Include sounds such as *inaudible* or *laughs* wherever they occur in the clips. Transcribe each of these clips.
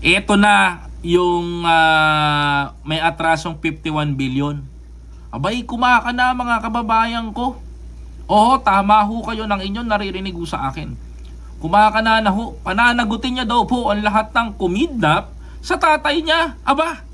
Ito na yung ah, may atrasong 51 billion. Abay, kumaka na mga kababayan ko. Oo, tama ho kayo ng inyong naririnig ho sa akin. Kumaka na na ho, pananagutin niya daw po ang lahat ng kumidnap sa tatay niya. Aba,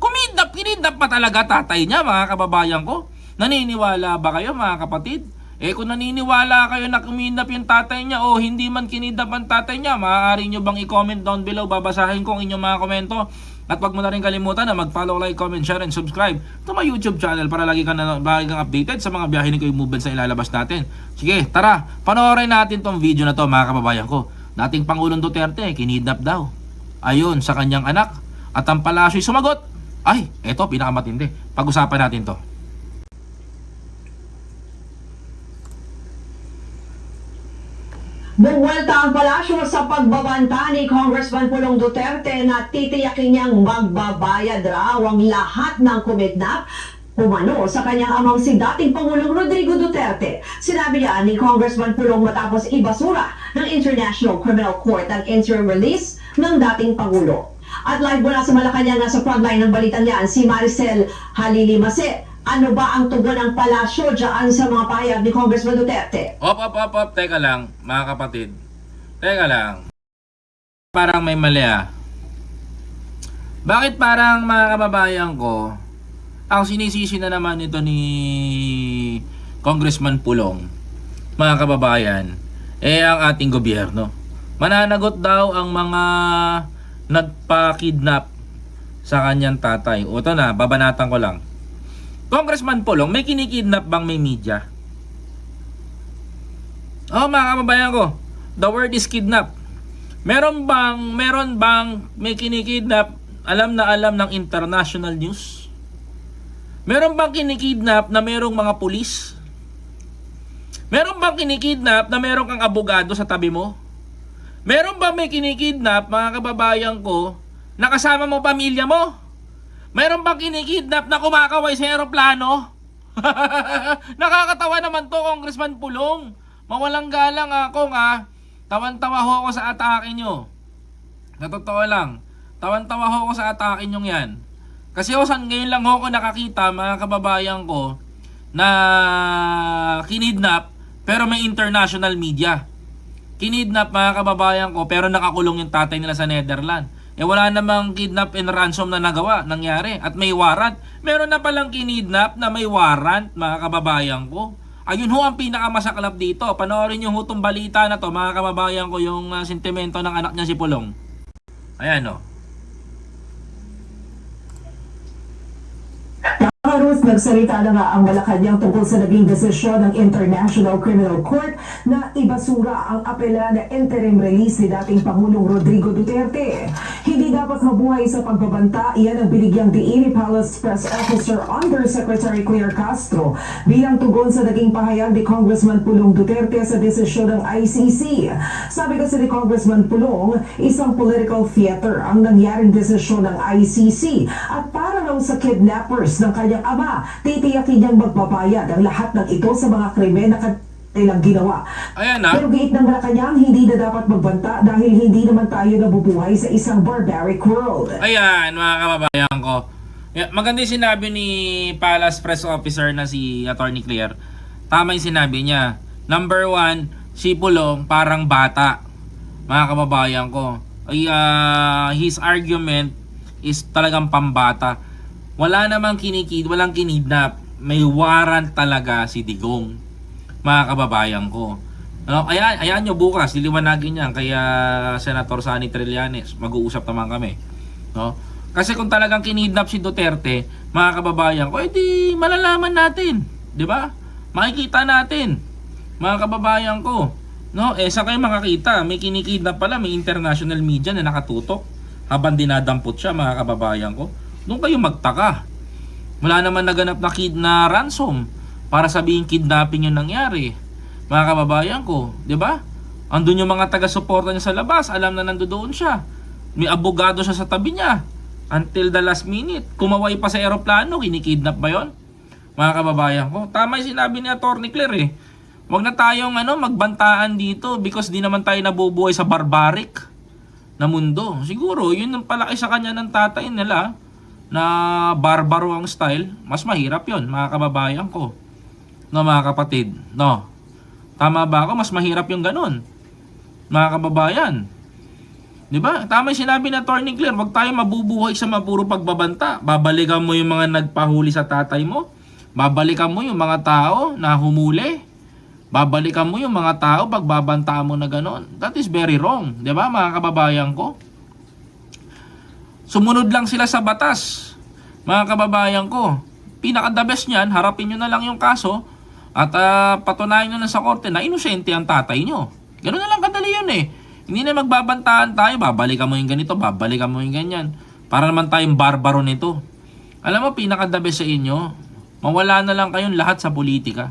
kumidnap, kinidnap pa talaga tatay niya mga kababayan ko. Naniniwala ba kayo mga kapatid? Eh kung naniniwala kayo na kumidnap yung tatay niya o hindi man kinidnap ang tatay niya, maaari nyo bang i-comment down below? Babasahin ko ang inyong mga komento. At wag mo na rin kalimutan na mag-follow, like, comment, share, and subscribe to my YouTube channel para lagi kang, lagi kang updated sa mga biyahe ni Kuya Movement sa ilalabas natin. Sige, tara, panoorin natin tong video na to mga kababayan ko. Dating Pangulong Duterte, kinidnap daw. Ayun, sa kanyang anak. At ang palasyo'y sumagot. Ay, eto, pinakamatindi. Pag-usapan natin to. Bumwelta ang palasyo sa pagbabanta ni Congressman Pulong Duterte na titiyakin niyang magbabayad raw ang lahat ng kumidnap Umano sa kanyang amang si dating Pangulong Rodrigo Duterte. Sinabi niya ni Congressman Pulong matapos ibasura ng International Criminal Court ang interim release ng dating Pangulo. At live mula sa Malacanang nasa frontline ng balitang yan, si Maricel Halili Mase. Ano ba ang tugon ng palasyo dyan sa mga pahayag ni Congressman Duterte? Op, op, op, op. Teka lang, mga kapatid. Teka lang. Parang may mali ah. Bakit parang mga kababayan ko, ang sinisisi na naman ito ni Congressman Pulong, mga kababayan, eh ang ating gobyerno. Mananagot daw ang mga nagpa-kidnap sa kanyang tatay. O ito na, babanatan ko lang. Congressman Pulong, may kinikidnap bang may media? Oh, mga kababayan ko, the word is kidnap. Meron bang, meron bang may kinikidnap, alam na alam ng international news? Meron bang kinikidnap na merong mga pulis? Meron bang kinikidnap na meron kang abogado sa tabi mo? Meron ba may kinikidnap, mga kababayan ko, na kasama mo pamilya mo? Meron bang kinikidnap na kumakaway sa aeroplano? *laughs* Nakakatawa naman to, Congressman Pulong. Mawalang galang ako nga. Tawan-tawa ho ako sa atake nyo. Na totoo lang. Tawan-tawa ho ako sa atake nyo yan. Kasi ho, san ngayon lang ho ako nakakita, mga kababayan ko, na kinidnap, pero may international media. Kinidnap, mga kababayan ko, pero nakakulong yung tatay nila sa Netherlands. Eh wala namang kidnap and ransom na nagawa, nangyari. At may warrant. Meron na palang kinidnap na may warrant, mga kababayan ko. Ayun ho ang pinakamasaklap dito. Panoorin nyo ho itong balita na to, mga kababayan ko, yung uh, sentimento ng anak niya si Pulong. Ayan oh. Harus nagsalita na nga ang Malacanang tungkol sa naging desisyon ng International Criminal Court na ibasura ang apela na interim release ni dating Pangulong Rodrigo Duterte. Hindi dapat mabuhay sa pagbabanta, iyan ang binigyang diin Palace Press Officer Undersecretary Claire Castro bilang tugon sa naging pahayag ni Congressman Pulong Duterte sa desisyon ng ICC. Sabi kasi ni Congressman Pulong, isang political theater ang nangyaring desisyon ng ICC at para raw sa kidnappers ng kanyang ama, titiyakin niyang magbabayad ang lahat ng ito sa mga krimen na kanilang ginawa. Ayan ah. Pero giit ng Malacanang, hindi na dapat magbanta dahil hindi naman tayo nabubuhay sa isang barbaric world. Ayan, mga kababayan ko. Maganda yung sinabi ni Palace Press Officer na si Attorney Claire. Tama yung sinabi niya. Number one, si Pulong parang bata. Mga kababayan ko. Ay, ah, his argument is talagang pambata. Wala namang kinikid, walang kinidnap. May warrant talaga si Digong. Mga kababayan ko. Ano, ayan, ayan nyo bukas, liliwanagin yan kaya Senator Sani Trillanes. Mag-uusap naman kami. No? Kasi kung talagang kinidnap si Duterte, mga kababayan ko, edi malalaman natin. 'Di ba? Makikita natin. Mga kababayan ko. No, eh sa kayo makakita, may kinikidnap pala, may international media na nakatutok habang dinadampot siya mga kababayan ko. Doon kayo magtaka. Wala naman naganap na kid na ransom para sabihin kidnapping yung nangyari. Mga kababayan ko, 'di ba? Andun yung mga taga-suporta niya sa labas, alam na nandoon siya. May abogado siya sa tabi niya. Until the last minute. Kumaway pa sa eroplano, kinikidnap ba yon? Mga kababayan ko. Tama yung sinabi ni Atty. Claire eh. Huwag na tayong ano, magbantaan dito because di naman tayo nabubuhay sa barbaric. na mundo. Siguro, yun ang palaki sa kanya ng tatay nila na barbaro ang style. Mas mahirap yun, mga kababayan ko. No, mga kapatid. No. Tama ba ako? Mas mahirap yung ganun. Mga kababayan. Di ba? Tama yung sinabi na Attorney Claire, wag tayo mabubuhay sa mapuro pagbabanta. Babalikan mo yung mga nagpahuli sa tatay mo. Babalikan mo yung mga tao na humuli. Babalikan mo yung mga tao pag babantaan mo na ganon. That is very wrong. Di ba mga kababayan ko? Sumunod lang sila sa batas. Mga kababayan ko. Pinaka-the best niyan, harapin nyo na lang yung kaso at ah, patunayan nyo na sa korte na inosente ang tatay nyo. Ganun na lang kadali yun eh. Hindi na magbabantaan tayo, babalikan mo yung ganito, babalikan mo yung ganyan. Para naman tayong barbaro nito. Alam mo, pinaka-the best sa inyo, mawala na lang kayong lahat sa politika.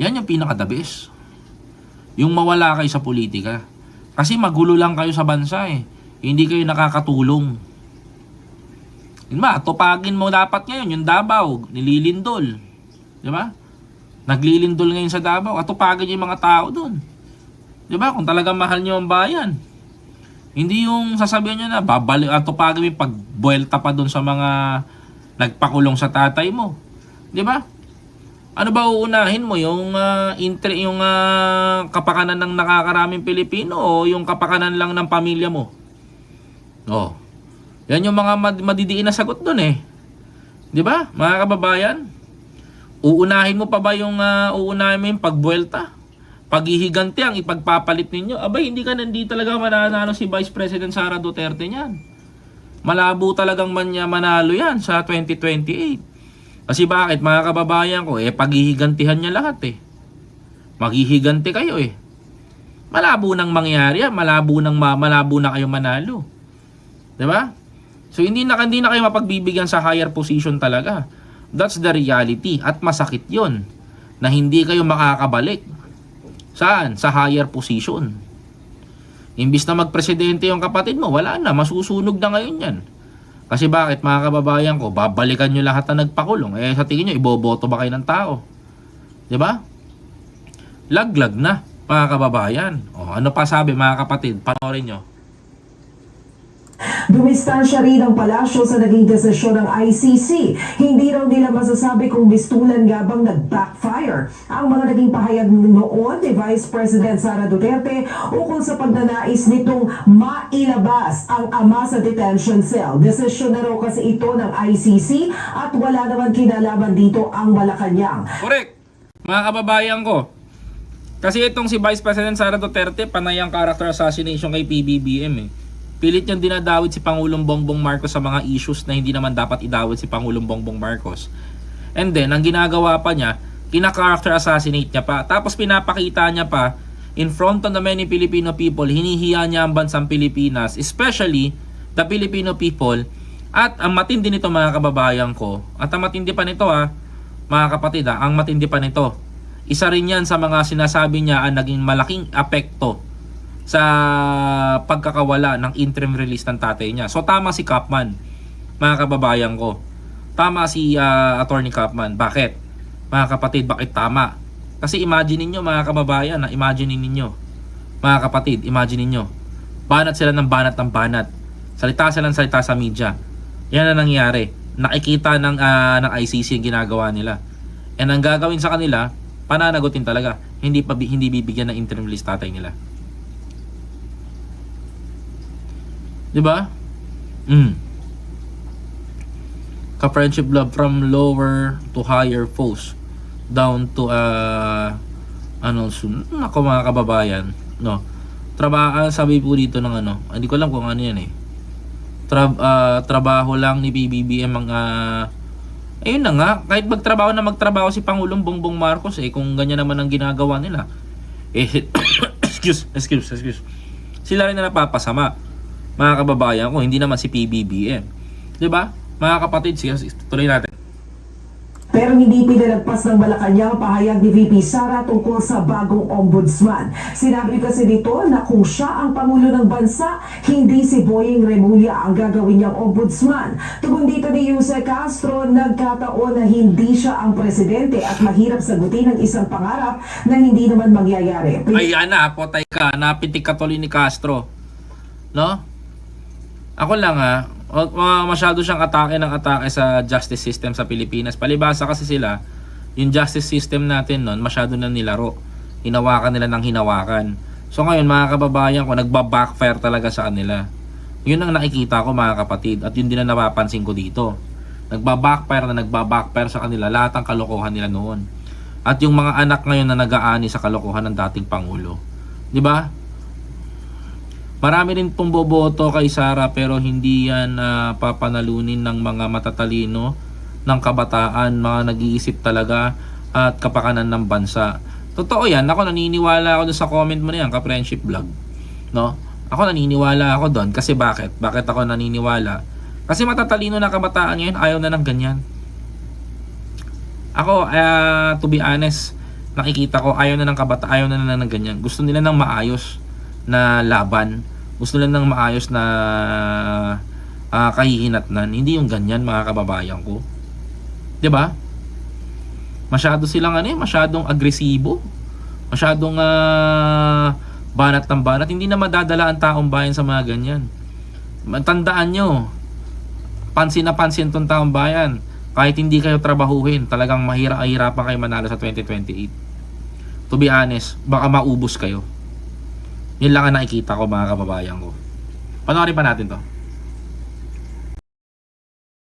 Yan yung pinaka-the best. Yung mawala kayo sa politika. Kasi magulo lang kayo sa bansa eh. Hindi kayo nakakatulong. Yun ba, tupagin mo dapat ngayon yung Davao, nililindol. Di ba? Naglilindol ngayon sa Davao, at tupagin yung mga tao doon. Di ba? Kung talagang mahal nyo ang bayan. Hindi yung sasabihin nyo na, babalik at tupagin mo yung pagbuelta pa doon sa mga nagpakulong sa tatay mo. Di ba? Ano ba uunahin mo? Yung, ah, inter, yung ah, kapakanan ng nakakaraming Pilipino o yung kapakanan lang ng pamilya mo? Oh. Yan yung mga mad- madidiin na sagot doon eh. 'Di ba? Mga kababayan, uunahin mo pa ba yung ah, uunahin mo yung pagbuelta? Paghihiganti ang ipagpapalit ninyo. Abay, hindi ka hindi talaga mananalo si Vice President Sara Duterte niyan. Malabo talagang man niya manalo yan sa 2028. Kasi bakit mga kababayan ko, eh paghihigantihan niya lahat eh. Maghihiganti kayo eh. Malabo nang mangyari yan, malabo nang ma- malabo na kayo manalo. 'Di ba? So hindi na hindi na kayo mapagbibigyan sa higher position talaga. That's the reality at masakit 'yon na hindi kayo makakabalik. Saan? Sa higher position. Imbis na magpresidente yung kapatid mo, wala na, masusunog na ngayon yan. Kasi bakit mga kababayan ko, babalikan nyo lahat na nagpakulong. Eh sa tingin nyo, iboboto ba kayo ng tao? 'Di ba? Laglag na, mga kababayan. O, ano pa sabi mga kapatid? Panoorin nyo. Dumistansya rin ang palasyo sa naging desisyon ng ICC. Hindi raw nila masasabi kung mistulan nga bang nag-backfire ang mga naging pahayag noon ni Vice President Sara Duterte ukol sa pagnanais nitong mailabas ang ama sa detention cell. Desisyon na raw kasi ito ng ICC at wala naman kinalaman dito ang Malacanang. Correct. Mga kababayan ko. Kasi itong si Vice President Sara Duterte, panay ang character assassination kay PBBM eh. Pilit niyang dinadawit si Pangulong Bongbong Marcos sa mga issues na hindi naman dapat idawit si Pangulong Bongbong Marcos. And then, ang ginagawa pa niya, kina-character assassinate niya pa. Tapos pinapakita niya pa, in front of the many Filipino people, hinihiya niya ang bansang Pilipinas, especially the Filipino people. At ang matindi nito mga kababayan ko, at ang matindi pa nito ha, mga kapatid ha, ang matindi pa nito, isa rin yan sa mga sinasabi niya ang naging malaking apekto sa pagkakawala ng interim release ng tatay niya. So tama si Kapman, mga kababayan ko. Tama si ah, Attorney Kapman. Bakit? Mga kapatid, bakit tama? Kasi imagine ninyo mga kababayan, na imagine ninyo. Mga kapatid, imagine ninyo. Banat sila ng banat ng banat. Salita sila ng salita sa media. Yan ang nangyari. Nakikita ng, ah, ng ICC ang ginagawa nila. And ang gagawin sa kanila, pananagutin talaga. Hindi pa hindi bibigyan ng interim release tatay nila. 'Di ba? Mm. Ka-friendship love from lower to higher foes. Down to uh ano sun nako mga kababayan no? Trabaho sabi po dito ng ano hindi ko alam kung ano yan eh. Tra, ah, trabaho lang ni BBBM ang ah, ayun na nga kahit magtrabaho na magtrabaho si Pangulong Bongbong Marcos eh kung ganyan naman ang ginagawa nila eh *coughs* excuse excuse excuse. Sila rin na napapasama mga kababayan ko, hindi naman si PBBM. 'Di ba? Mga kapatid, sige, tuloy natin. Pero hindi pinalagpas ng Malacanang pahayag ni VP Sara tungkol sa bagong ombudsman. Sinabi kasi dito na kung siya ang pangulo ng bansa, hindi si Boying Remulla ang gagawin niyang ombudsman. Tugon dito ni Jose Castro, nagkataon na hindi siya ang presidente at mahirap sagutin ang isang pangarap na hindi naman mangyayari. Ay, ana, potay ka, napitik ka tuloy ni Castro. No? Ako lang ha, masyado siyang atake ng atake sa justice system sa Pilipinas. Palibasa kasi sila, yung justice system natin nun, masyado na nilaro. Hinawakan nila ng hinawakan. So ngayon mga kababayan ko, nagba-backfire talaga sa kanila. Yun ang nakikita ko mga kapatid at yun din ang napapansin ko dito. Nagba-backfire na nagba-backfire sa kanila lahat ng kalokohan nila noon. At yung mga anak ngayon na nag-aani sa kalokohan ng dating Pangulo. Di ba? Marami rin pong boboto kay Sara pero hindi yan ah, papanalunin ng mga matatalino ng kabataan, mga nag-iisip talaga at kapakanan ng bansa. Totoo yan, ako naniniwala ako sa comment mo na yan, ka-friendship vlog. No? Ako naniniwala ako doon kasi bakit? Bakit ako naniniwala? Kasi matatalino na kabataan ngayon, ayaw na ng ganyan. Ako, ah, to be honest, nakikita ko ayaw na ng kabata, ayaw na na ng ganyan. Gusto nila ng maayos na laban. Gusto nila ng maayos na ah, kahihinatnan. Hindi yung ganyan mga kababayan ko. 'Di ba? Masyado silang ano, eh, masyadong agresibo. Masyadong ah, banat ng banat. Hindi na madadala ang taong bayan sa mga ganyan. Tandaan nyo, pansin na pansin tong taong bayan. Kahit hindi kayo trabahuhin, talagang mahirap-ahirapan kayo manalo sa 2028. To be honest, baka maubos kayo. Yun lang ang nakikita ko mga kababayan ko. Panoorin pa natin to.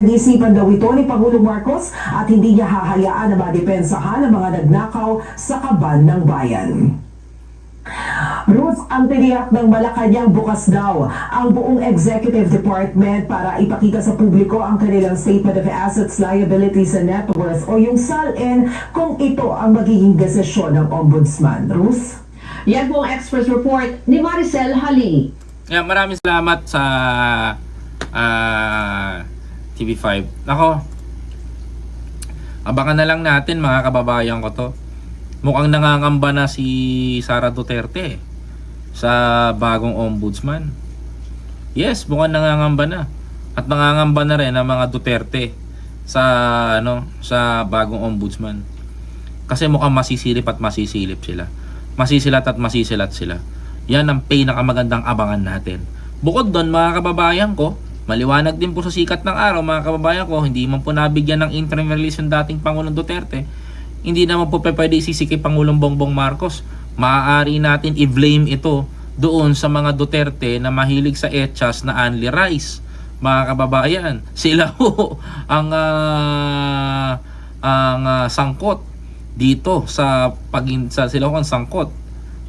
Isipan daw ito ni Pangulong Marcos at hindi niya hahayaan na madepensahan ang mga nagnakaw sa kaban ng bayan. Ruth, ang tiniyak ng Malacanang bukas daw ang buong executive department para ipakita sa publiko ang kanilang statement of assets, liabilities, and net worth o yung SALN kung ito ang magiging desisyon ng ombudsman. Ruth? Yan po ang express report ni Maricel Hali. Yeah, maraming salamat sa ah, TV5. Nako, abangan na lang natin mga kababayan ko to. Mukhang nangangamba na si Sara Duterte sa bagong ombudsman. Yes, mukhang nangangamba na. At nangangamba na rin ang mga Duterte sa ano sa bagong ombudsman. Kasi mukhang masisilip at masisilip sila. Masisilat at masisilat sila. Yan ang pinakamagandang abangan natin. Bukod doon mga kababayan ko, maliwanag din po sa sikat ng araw mga kababayan ko, hindi man po nabigyan ng interim release yung dating Pangulong Duterte, hindi naman po pwede isisi kay Pangulong Bongbong Marcos. Maaari natin i-blame ito doon sa mga Duterte na mahilig sa etchas na Anli Rice. Mga kababayan, sila *laughs* po ang ah, ang ah, sangkot dito sa pagin sa sila ko ang sangkot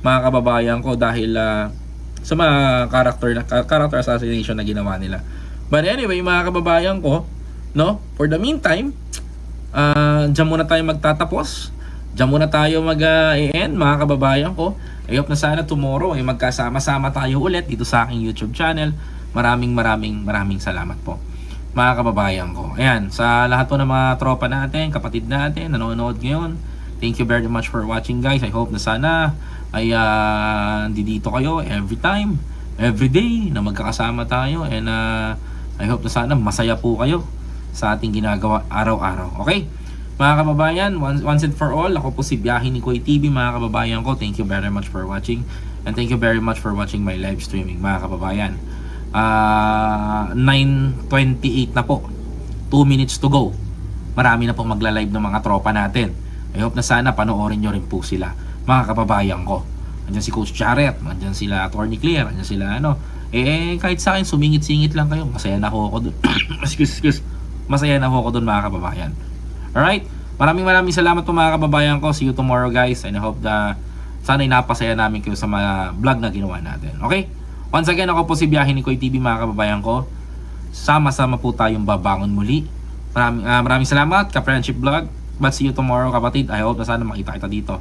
mga kababayan ko dahil ah, sa mga character na character assassination na ginawa nila. But anyway, mga kababayan ko, no? For the meantime, ah diyan muna tayo magtatapos. Diyan muna tayo mag-end, mga kababayan ko. I hope na sana tomorrow ay magkasama-sama tayo ulit dito sa aking YouTube channel. Maraming maraming maraming salamat po mga kababayan ko. Ayan, sa lahat po ng mga tropa natin, kapatid natin, nanonood ngayon, thank you very much for watching guys. I hope na sana ay uh, dito kayo every time, every day na magkakasama tayo and uh, I hope na sana masaya po kayo sa ating ginagawa araw-araw. Okay? Mga kababayan, once, once and for all, ako po si Biyahe ni Koy TV, mga kababayan ko. Thank you very much for watching and thank you very much for watching my live streaming, mga kababayan. Ah, 9.28 na po. 2 minutes to go. Marami na pong magla-live ng mga tropa natin. I hope na sana panoorin nyo rin po sila, mga kababayan ko. Andiyan si Coach Jarrett, andiyan sila Attorney Clear, andiyan sila ano. Eh, kahit sa akin, sumingit-singit lang kayo. Masaya na ho ako dun. *coughs* excuse, excuse. Masaya na ho ako dun, mga kababayan. Alright? Maraming maraming salamat po mga kababayan ko. See you tomorrow guys. And I hope na sana ay napasaya namin kayo sa mga vlog na ginawa natin. Okay? Once again, ako po si Biyahe ni Koy TV mga kababayan ko. Sama-sama po tayong babangon muli. Maraming, ah, maraming salamat ka-friendship vlog. But see you tomorrow kapatid. I hope na sana makita kita dito